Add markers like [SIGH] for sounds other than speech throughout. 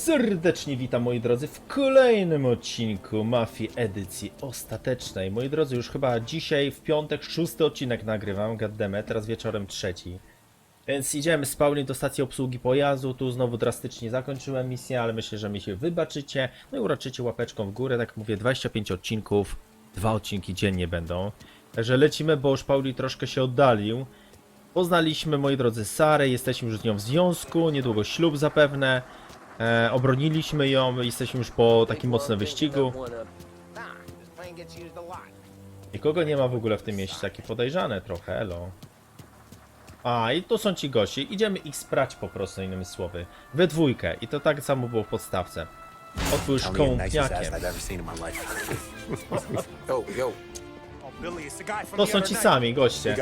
serdecznie witam moi drodzy w kolejnym odcinku Mafii edycji ostatecznej. Moi drodzy, już chyba dzisiaj w piątek szósty odcinek nagrywam, gaddemę, teraz wieczorem trzeci. Więc idziemy z Pauli do stacji obsługi pojazdu, tu znowu drastycznie zakończyłem misję, ale myślę, że mi się wybaczycie. No i uraczycie łapeczką w górę, tak mówię, 25 odcinków, dwa odcinki dziennie będą. Także lecimy, bo już Pauli troszkę się oddalił. Poznaliśmy, moi drodzy, Sarę, jesteśmy już z nią w związku, niedługo ślub zapewne. E, obroniliśmy ją, jesteśmy już po takim mocnym wyścigu. Nikogo nie ma w ogóle w tym mieście, takie podejrzane trochę, elo. A, i tu są ci goście, idziemy ich sprać po prostu, innymi słowy. We dwójkę, i to tak samo było w podstawce. Otwórz [LAUGHS] yo, Oh, To są ci sami goście.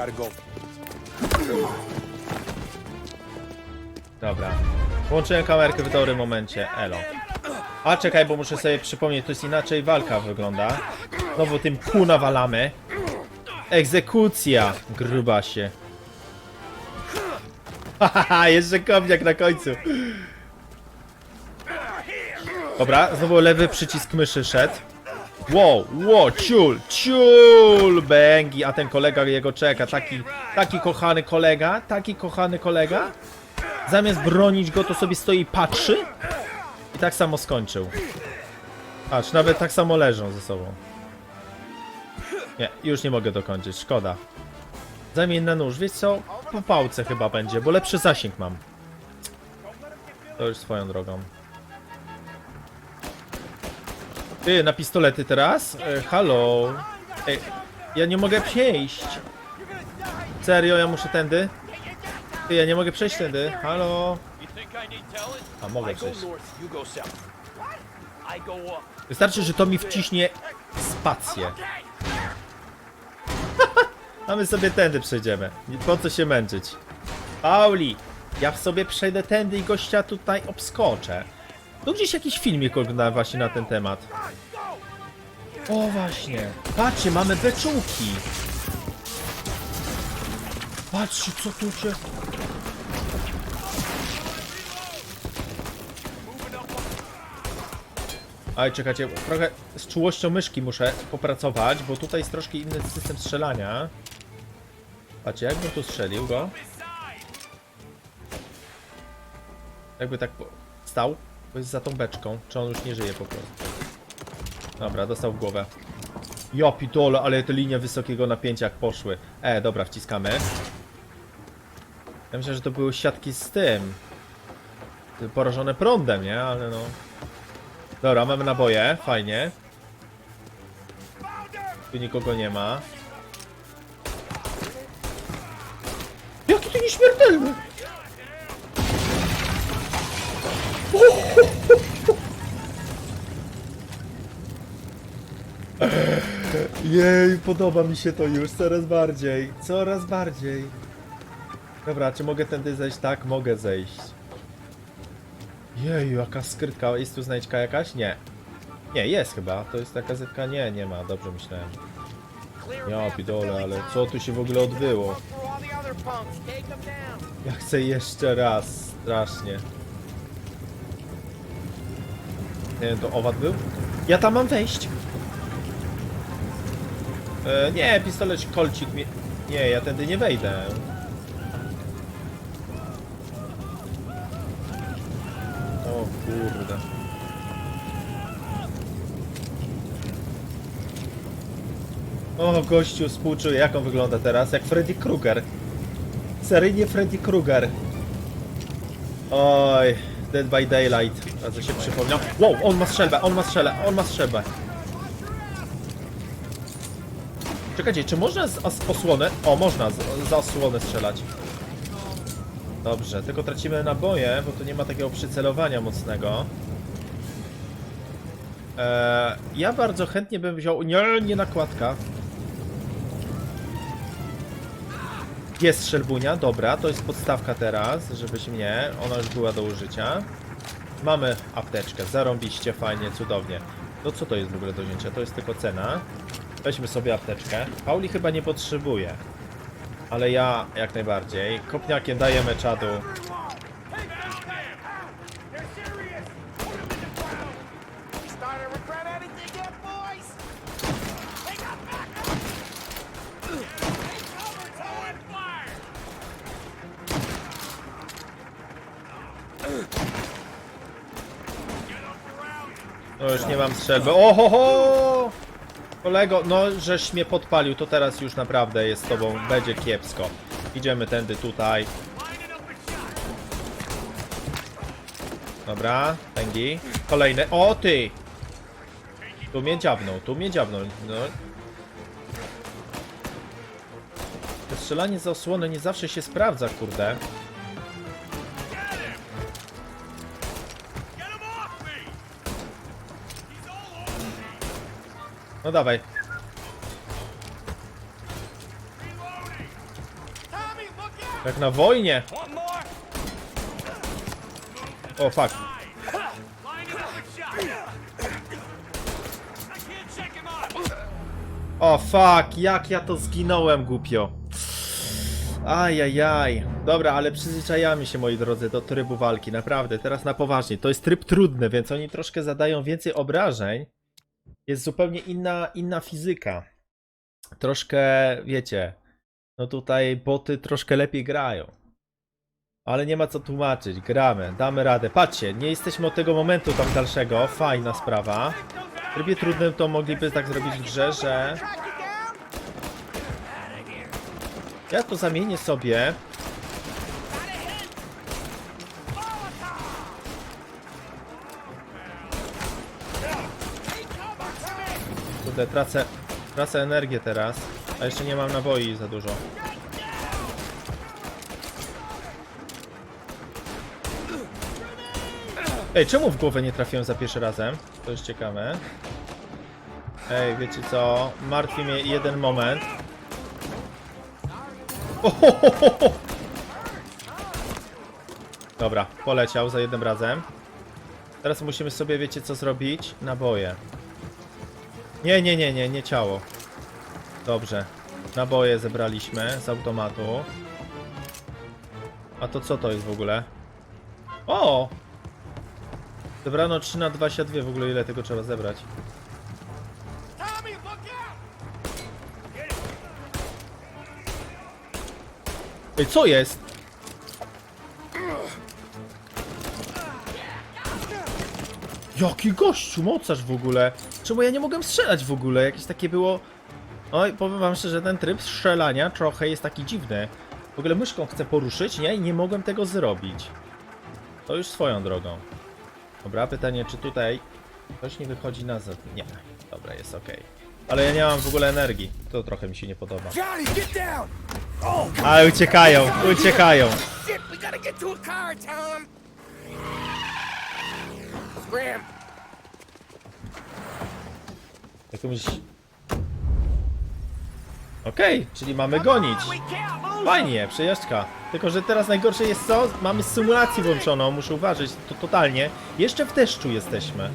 Dobra. Włączyłem kamerkę w dobrym momencie, elo. A czekaj, bo muszę sobie przypomnieć, to jest inaczej walka wygląda. Znowu tym pół nawalamy. Egzekucja, grubasie. [LAUGHS] Hahaha, jeszcze kopniak na końcu. Dobra, znowu lewy przycisk myszy szedł. Wow, wow, ciul, ciul, bęgi, a ten kolega jego czeka, taki, taki kochany kolega, taki kochany kolega. Zamiast bronić go, to sobie stoi i patrzy. I tak samo skończył. Patrz, nawet tak samo leżą ze sobą. Nie, już nie mogę dokończyć, szkoda. Zamień na nóż, wiesz co? Po pałce chyba będzie, bo lepszy zasięg mam. To już swoją drogą. Ty, na pistolety teraz? E, halo? Ej, ja nie mogę przejść. Serio, ja muszę tędy? Ty, ja nie mogę przejść tędy. Halo? A, mogę przejść. Wystarczy, że to mi wciśnie spację. [LAUGHS] A my sobie tędy przejdziemy. Po co się męczyć. Pauli, ja sobie przejdę tędy i gościa tutaj obskoczę. Tu gdzieś jakiś filmik oglądałem właśnie na ten temat. O właśnie. Patrzcie, mamy beczułki. Patrzcie, co tu się... Aj, czekajcie, trochę z czułością myszki muszę popracować, bo tutaj jest troszkę inny system strzelania. Patrzcie, jakbym tu strzelił go. Jakby tak stał, bo jest za tą beczką. Czy on już nie żyje po prostu? Dobra, dostał w głowę. Ja pitole, ale te linie wysokiego napięcia jak poszły. E, dobra, wciskamy. Ja myślę, że to były siatki z tym. Porażone prądem, nie? Ale no... Dobra, mamy naboje, fajnie. Tu nikogo nie ma. Jaki to nieśmiertelny! [LAUGHS] Jej, podoba mi się to już coraz bardziej, coraz bardziej. Dobra, czy mogę tędy zejść? Tak, mogę zejść. Jeju, jaka skrytka. Jest tu znajdźka jakaś? Nie. Nie, jest chyba. To jest taka zytka? Nie, nie ma. Dobrze myślałem. Ja pidole, ale co tu się w ogóle odbyło? Ja chcę jeszcze raz. Strasznie. Nie wiem, to owad był? Ja tam mam wejść. E, nie, pistolet kolcik mi... Nie, ja tędy nie wejdę. O kurde. O, gościu współczuję. Jak on wygląda teraz? Jak Freddy Krueger. Seryjnie Freddy Krueger. Oj, Dead by Daylight. Bardzo się przypomniał. Wow, on ma strzelbę, on ma strzelbę, on ma strzelbę. Czekajcie, czy można z os- osłonę? O, można z, za osłonę strzelać. Dobrze, tylko tracimy naboje, bo tu nie ma takiego przycelowania mocnego. Eee, ja bardzo chętnie bym wziął... Nie, nie nakładka. Jest strzelbunia, dobra, to jest podstawka teraz, żebyś mnie, ona już była do użycia. Mamy apteczkę, zarąbiście, fajnie, cudownie. To co to jest w ogóle do wzięcia? To jest tylko cena. Weźmy sobie apteczkę. Pauli chyba nie potrzebuje. Ale ja jak najbardziej. Kopniakiem dajemy czadu. No już nie mam strzelby. Ohoho! Kolego, no żeś mnie podpalił, to teraz już naprawdę jest z tobą, będzie kiepsko. Idziemy tędy tutaj. Dobra, tęgi. Kolejny. O ty! Tu mnie dziabnął, tu mnie dziabnął. No. Strzelanie za osłonę nie zawsze się sprawdza, kurde. No dawaj. Jak na wojnie. O fuck. O fuck, jak ja to zginąłem głupio. Ajajaj. Dobra, ale przyzwyczajamy się moi drodzy do trybu walki, naprawdę, teraz na poważnie. To jest tryb trudny, więc oni troszkę zadają więcej obrażeń. Jest zupełnie inna, inna fizyka. Troszkę, wiecie, no tutaj boty troszkę lepiej grają. Ale nie ma co tłumaczyć, gramy, damy radę. Patrzcie, nie jesteśmy od tego momentu tam dalszego, fajna sprawa. W trybie trudnym to mogliby tak zrobić w grze, że... Ja to zamienię sobie. Kurde, tracę, tracę energię teraz. A jeszcze nie mam naboi za dużo. Ej, czemu w głowę nie trafiłem za pierwszym razem? To jest ciekawe. Ej, wiecie co? Martwi mnie jeden moment. Dobra, poleciał za jednym razem. Teraz musimy sobie, wiecie co zrobić? Naboje. Nie, nie, nie, nie, nie ciało. Dobrze. Naboje zebraliśmy z automatu. A to co to jest w ogóle? O! Zebrano 3 na 22, w ogóle ile tego trzeba zebrać? Ej, co jest? Jaki gościu, mocarz w ogóle? Czemu ja nie mogłem strzelać w ogóle? Jakieś takie było... Oj, powiem wam szczerze, ten tryb strzelania trochę jest taki dziwny. W ogóle myszką chcę poruszyć, nie? I nie mogłem tego zrobić. To już swoją drogą. Dobra, pytanie, czy tutaj ktoś nie wychodzi na zewnątrz? Nie. Dobra, jest ok. Ale ja nie mam w ogóle energii. To trochę mi się nie podoba. Down! Ale uciekają, uciekają. Jakąś... Okej, czyli mamy gonić. Fajnie, przejażdżka. Tylko, że teraz najgorsze jest co? Mamy symulację włączoną, muszę uważać, to totalnie. Jeszcze w deszczu jesteśmy.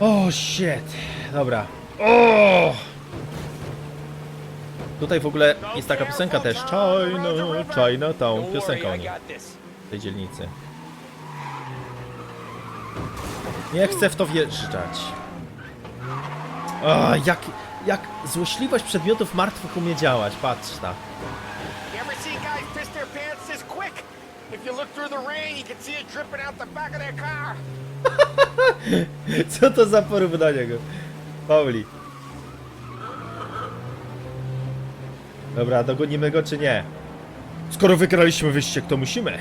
O, oh, shit. Dobra. O! Tutaj w ogóle jest taka piosenka też. China, Chinatown. Piosenka o niej. tej dzielnicy. Nie chcę w to wjeżdżać. O, jak, jak złośliwość przedmiotów martwych umie działać, patrz tak. [LAUGHS] Co to za porównanie go? Pauli. Dobra, dogonimy go czy nie? Skoro wygraliśmy wyścig, to musimy.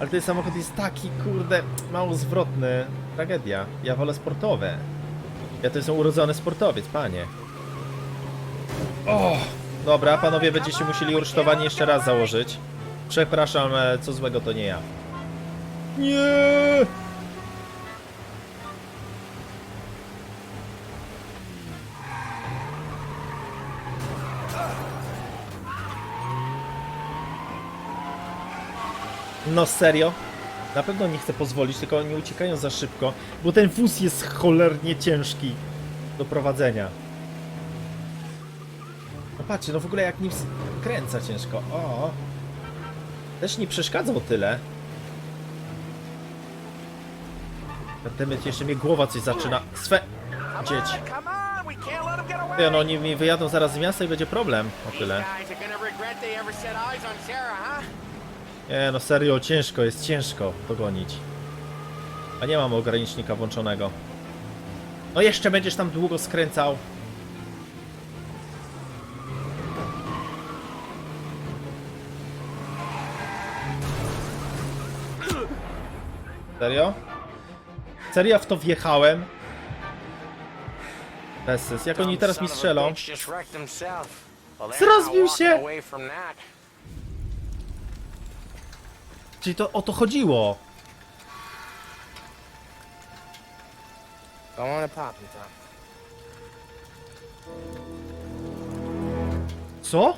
Ale ten samochód jest taki, kurde, mało zwrotny. Tragedia. Ja wolę sportowe. Ja to jestem urodzony sportowiec, panie. O! Dobra, panowie będziecie musieli usztowanie jeszcze raz założyć. Przepraszam, e, co złego to nie ja. Nie! No serio? Na pewno nie chcę pozwolić, tylko oni uciekają za szybko, bo ten wóz jest cholernie ciężki do prowadzenia. No patrzcie, no w ogóle jak nim kręca ciężko. O! Też nie przeszkadzał tyle. Temet jeszcze mnie głowa coś zaczyna. Swe... Dzieć. Ty, no oni mi wyjadą zaraz z miasta i będzie problem. O tyle. Nie no serio, ciężko, jest ciężko dogonić. A nie mam ogranicznika włączonego. No jeszcze będziesz tam długo skręcał. Serio? Serio w to wjechałem? Bez sens. Jak oni teraz mi strzelą? Zrozbił się! Czyli to o to chodziło. Go on and pop him, Tom. Co?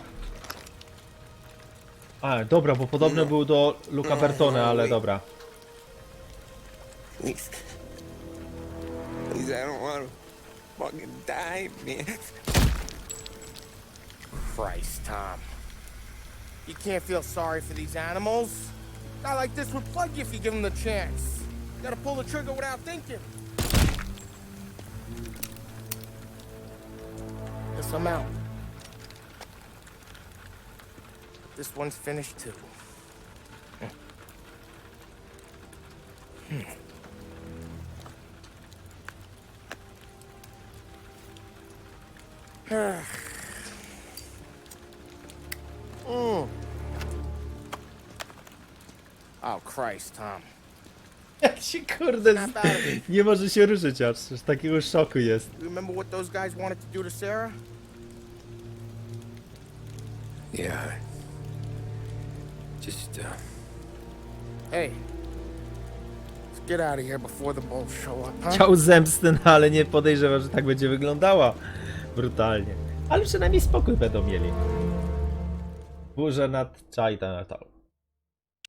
A, dobra, bo podobny był do Luca Bertone, ale dobra. Please. Please, I don't want to fucking die, man. Christ, Tom. You can't feel sorry for these animals. Guy like this would plug you if you give him the chance. You gotta pull the trigger without thinking. Guess I'm out. This one's finished too. [SIGHS] Mm. Christ, Tom. Jak się kurde, z... nie może się ruszyć aż, z takiego szoku jest. You remember what those guys wanted to do to Sarah? Yeah. Just, uh, Hey, let's get out of here before the bulls show up, huh? Chciał zemsty, no ale nie podejrzewa, że tak będzie wyglądała. Brutalnie. Ale przynajmniej spokój będą mieli. Burza nad Chinatown.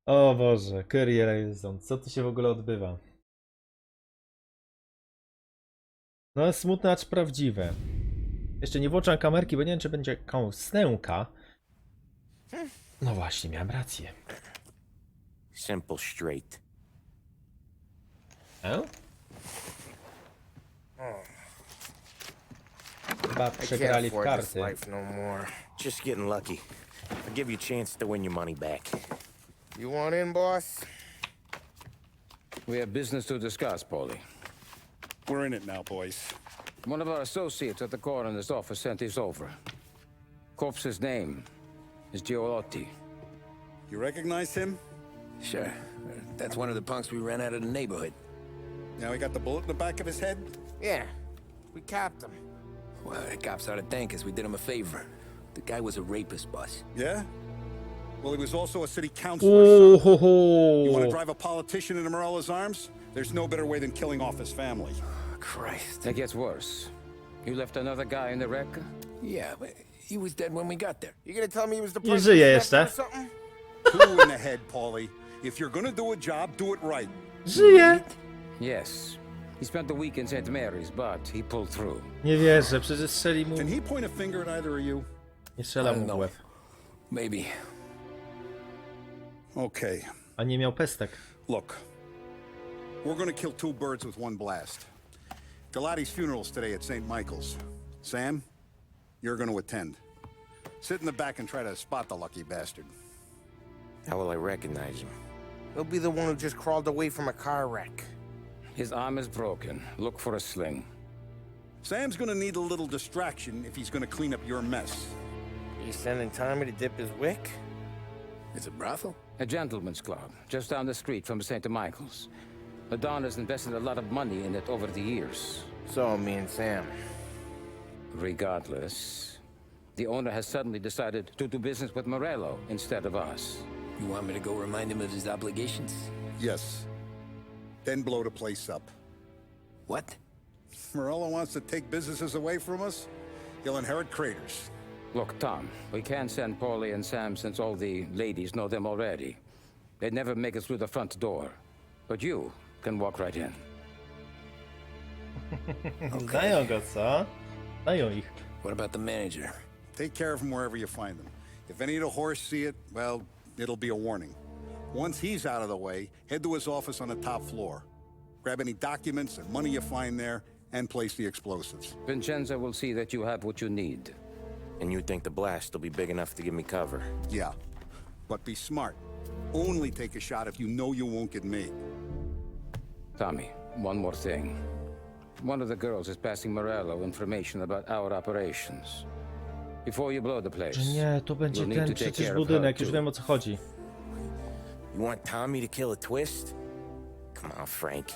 O Boże, Curry Rayson, co tu się w ogóle odbywa? No smutne, acz prawdziwe. Jeszcze nie włączam kamerki, bo nie wiem, czy będzie kąsnęka. No właśnie, miałem rację. Simple, straight. E? Chyba przegrali w karty. no. Just getting lucky. I'll give you a chance to win your money back. You want in, boss? We have business to discuss, Paulie. We're in it now, boys. One of our associates at the coroner's office sent this over. Corpse's name is Giolotti. You recognize him? sure. That's one of the punks we ran out of the neighborhood. Now he got the bullet in the back of his head? Yeah, we capped him. Well, the cops ought to thank us. We did him a favor. The guy was a rapist, boss. Yeah? Well, he was also a city councilor. son. Ooh, ho, You want to drive a politician into Morello's arms? There's no better way than killing off his family. Christ. That gets worse. You left another guy in the wreck? Yeah, but he was dead when we got there. You gonna tell me he was the Nie person żyje who snapped or something? Two in the head, Paulie. If you're gonna do a job, do it right. Żyje! Yes. He spent the week in St. Mary's, but he pulled through. Nie wierzę, przecież strzeli mu... Can he point a finger at either of you? Nie strzela I mu don't w łeb. Maybe. Okay. A nie miał pestek. Look, we're gonna kill two birds with one blast. Galati's funeral's today at St. Michael's. Sam, you're gonna attend. Sit in the back and try to spot the lucky bastard. How will I recognize him? He'll be the one who just crawled away from a car wreck. His arm is broken. Look for a sling. Sam's gonna need a little distraction if he's gonna clean up your mess. You sending Tommy to dip his wick? It's a brothel? A gentleman's club, just down the street from St. Michael's. Madon has invested a lot of money in it over the years. So, me and Sam. Regardless, the owner has suddenly decided to do business with Morello instead of us. You want me to go remind him of his obligations? Yes. Then blow the place up. What? Morello wants to take businesses away from us? He'll inherit craters. Look, Tom, we can't send Paulie and Sam since all the ladies know them already. They'd never make it through the front door. But you can walk right in. Znają go, co? Znają ich. What about the manager? Take care of him wherever you find them. If any of the horse see it, well, it'll be a warning. Once he's out of the way, head to his office on the top floor. Grab any documents and money you find there, and place the explosives. Vincenzo will see that you have what you need. And you think the blast will be big enough to give me cover? Yeah. But be smart. Only take a shot if you know you won't get made. Tommy, one more thing. One of the girls is passing Morello information about our operations. Before you blow the place, Że nie, to będzie you'll ten przecież budynek, już wiem o co chodzi. You want Tommy to kill a twist? Come on, Frank.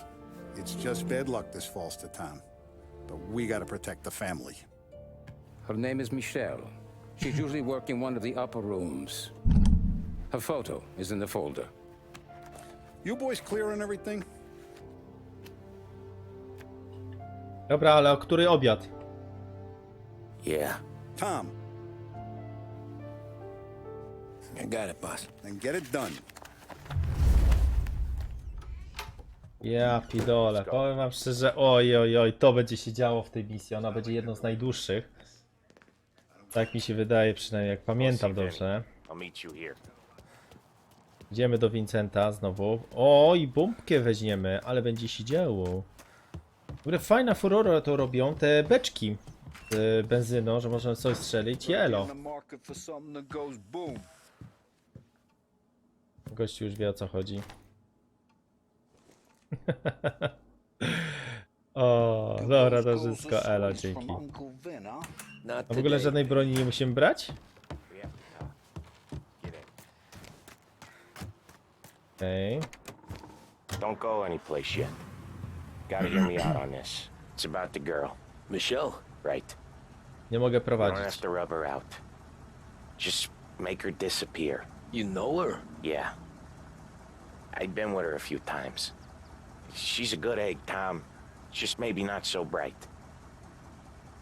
It's just bad luck this falls to Tom. But we gotta protect the family. Her name is Michelle. She's usually working one of the upper rooms. Her photo is in the folder. You boys clear on everything? Dobra, ale o który obiad? Yeah. Tom, I got it, boss. then get it done. Ja pidole, powiem wam szczerze, oj, oj, oj, to będzie się działo w tej misji, ona będzie jedną z najdłuższych. Tak mi się wydaje, przynajmniej jak pamiętam dobrze. Idziemy do Vincenta znowu. O, i bombkę weźmiemy, ale będzie się działo. W ogóle fajna furora to robią te beczki z benzyną, że możemy coś strzelić. Jelo. Gościu już wie o co chodzi. [LAUGHS] o, dobra, to wszystko, elo, dzięki. Not A w ogóle żadnej broni nie musimy brać? Okej. Don't go anyplace yet. Gotta hear me out on this. It's about the girl. Michelle? Right. Nie mogę You don't have prowadzić. to rub her out. Just make her disappear. You know her? Yeah. I've been with her a few times. She's a good egg, Tom. Just maybe not so bright.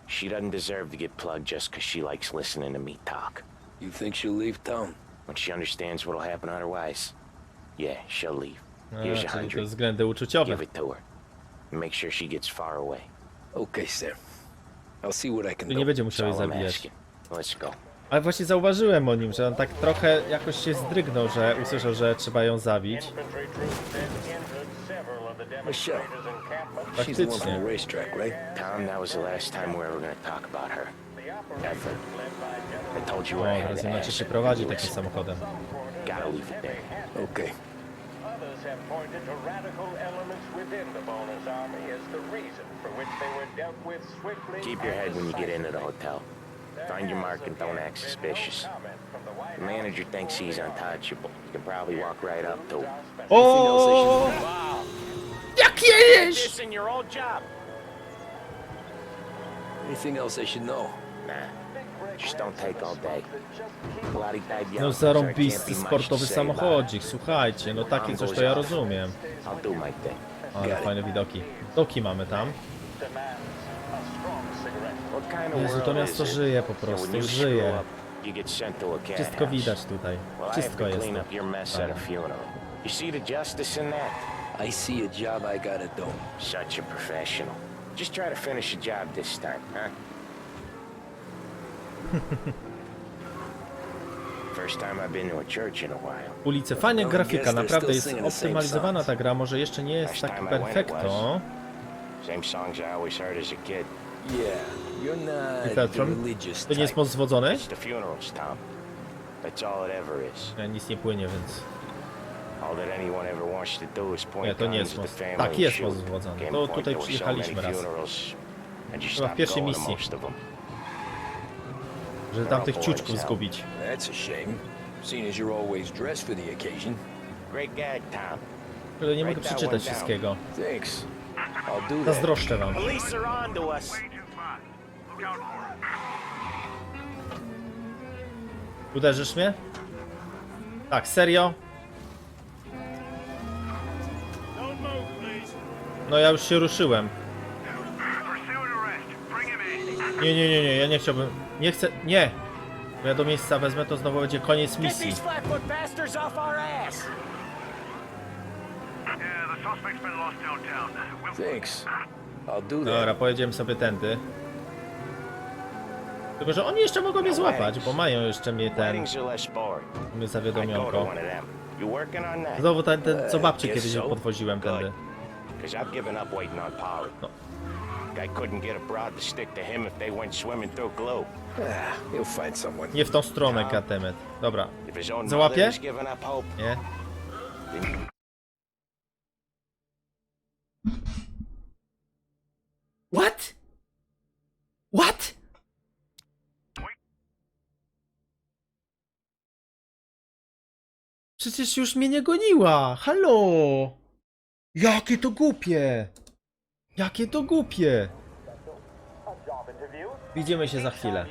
She doesn't deserve to get plugged just 'cause she likes listening to me talk. You think she'll leave town? When she understands what'll happen otherwise, yeah, she'll leave. A, Here's czyli hundred. względy uczuciowe. Give it to her. Make sure she gets far away. Okay, Sam. I'll see what I can Tu nie do. będzie musiał jej That's all I'm zabijać. asking. Let's go. Ale właśnie zauważyłem o nim, że on tak trochę jakoś się zdrygnął, że usłyszał, że trzeba ją zabić. Michelle. She's the one from the racetrack, right? Tom, that was the last time we were ever gonna talk about her. Ever. I told you O, I had teraz to inaczej ask. się prowadzi You takim listen. samochodem. Gotta leave it there. Okay. Others have pointed to radical elements within the bonus army as the reason for which they were dealt with swiftly. Keep your head when you get into the hotel. Find your mark and don't act suspicious. The manager thinks he's untouchable. You can probably walk right up to him. O! Oh! Jak jedziesz? This in your old job? Anything else I should know? Nah. Just don't take all day. Bloody type No young zarąbisty can't be much sportowy to say about it. samochodzik, słuchajcie, no takie coś to ja rozumiem. I'll do my thing. Ale fajne widoki. Doki mamy tam. What kind of Jezu, to world miasto is it? żyje po prostu, żyje. screw up, You get sent to a cat Wszystko house? widać tutaj. Well, I have Wszystko to jest clean tu. up your mess at a funeral. You see the justice in that? I see a job I gotta do. Such a professional. Just try to finish the job this time, huh? [LAUGHS] First time I've been to a church in a while. Ulice, fajna grafika, naprawdę jest optymalizowana ta gra, może jeszcze nie jest tak perfekto. Same songs I always heard as a kid. Yeah, you're not the Petron, religious to nie jest most zwodzony? It's the funerals, Tom. That's all it ever is. Nie, nic nie płynie, więc... Nie, to nie jest most- tak, jest most zwodzony. To tutaj przyjechaliśmy raz. Chyba w pierwszej misji. most of them. Że tam tych ciuczków zgubić. Ale nie mogę przeczytać wszystkiego. Zazdroszczę wam. Uderzysz mnie? Tak, serio? No ja już się ruszyłem. Nie, nie, nie, nie, ja nie chciałbym. Nie chcę. Nie! Bo ja do miejsca wezmę, to znowu będzie koniec misji. Dobra, pojedziemy sobie tędy. Tylko, że oni jeszcze mogą mnie złapać, bo mają jeszcze mnie ten. To zawiadomionko. Znowu ten, ten co babci Guess kiedyś podwoziłem tędy. Because I've given up waiting on Polly. Guy couldn't get a broad to stick to him if they went swimming through glue. Ah, you'll find someone. Nie w tą stronę, gatemet. Dobra, If his own Załapie? mother has given up hope, nie? then What? What? Przecież już mnie nie goniła. Halo! Jakie to głupie! Jakie to głupie! Widzimy się za chwilę.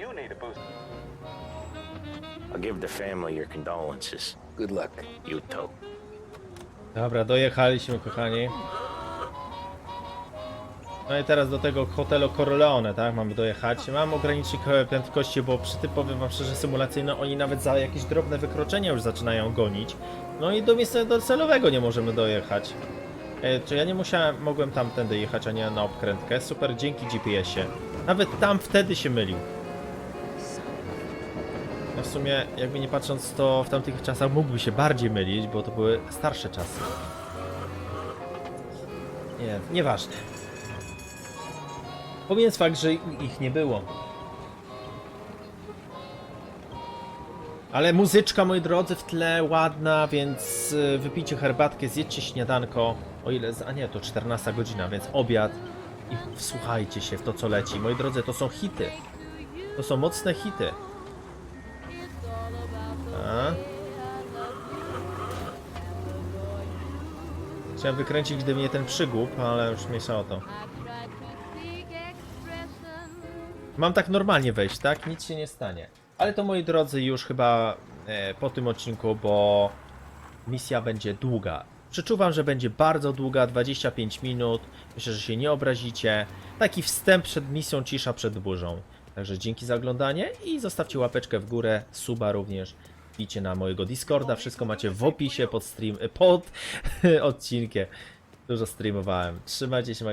I'll give the family your condolences. Good luck. You too. Dobra, dojechaliśmy, kochani. No i teraz do tego hotelu Corleone, tak? Mamy dojechać. Mam ograniczyć prędkości, bo przy tym powiem wam szczerze symulacyjno oni nawet za jakieś drobne wykroczenia już zaczynają gonić. No i do miejsca docelowego nie możemy dojechać. E, czy ja nie musiałem, mogłem tamtędy jechać, a nie na obkrętkę? Super, dzięki GPS-ie. Nawet tam wtedy się mylił. No w sumie, jakby nie patrząc, to w tamtych czasach mógłby się bardziej mylić, bo to były starsze czasy. Nie, nieważne. Pomijając fakt, że ich nie było. Ale muzyczka, moi drodzy, w tle ładna, więc y, wypijcie herbatkę, zjedźcie śniadanko. O ile. A nie, to 14 godzina, więc obiad. I wsłuchajcie się w to, co leci. Moi drodzy, to są hity. To są mocne hity. A? Chciałem wykręcić, gdy mnie ten przygłup, ale już mniejsza o to. Mam tak normalnie wejść, tak? Nic się nie stanie. Ale to moi drodzy już chyba e, po tym odcinku, bo misja będzie długa. Przeczuwam, że będzie bardzo długa, 25 minut. Myślę, że się nie obrazicie. Taki wstęp przed misją, cisza przed burzą. Także dzięki za oglądanie i zostawcie łapeczkę w górę, suba również. Wbijcie na mojego Discorda, wszystko macie w opisie pod stream, pod [LAUGHS] odcinkiem. Dużo streamowałem. Trzymajcie się,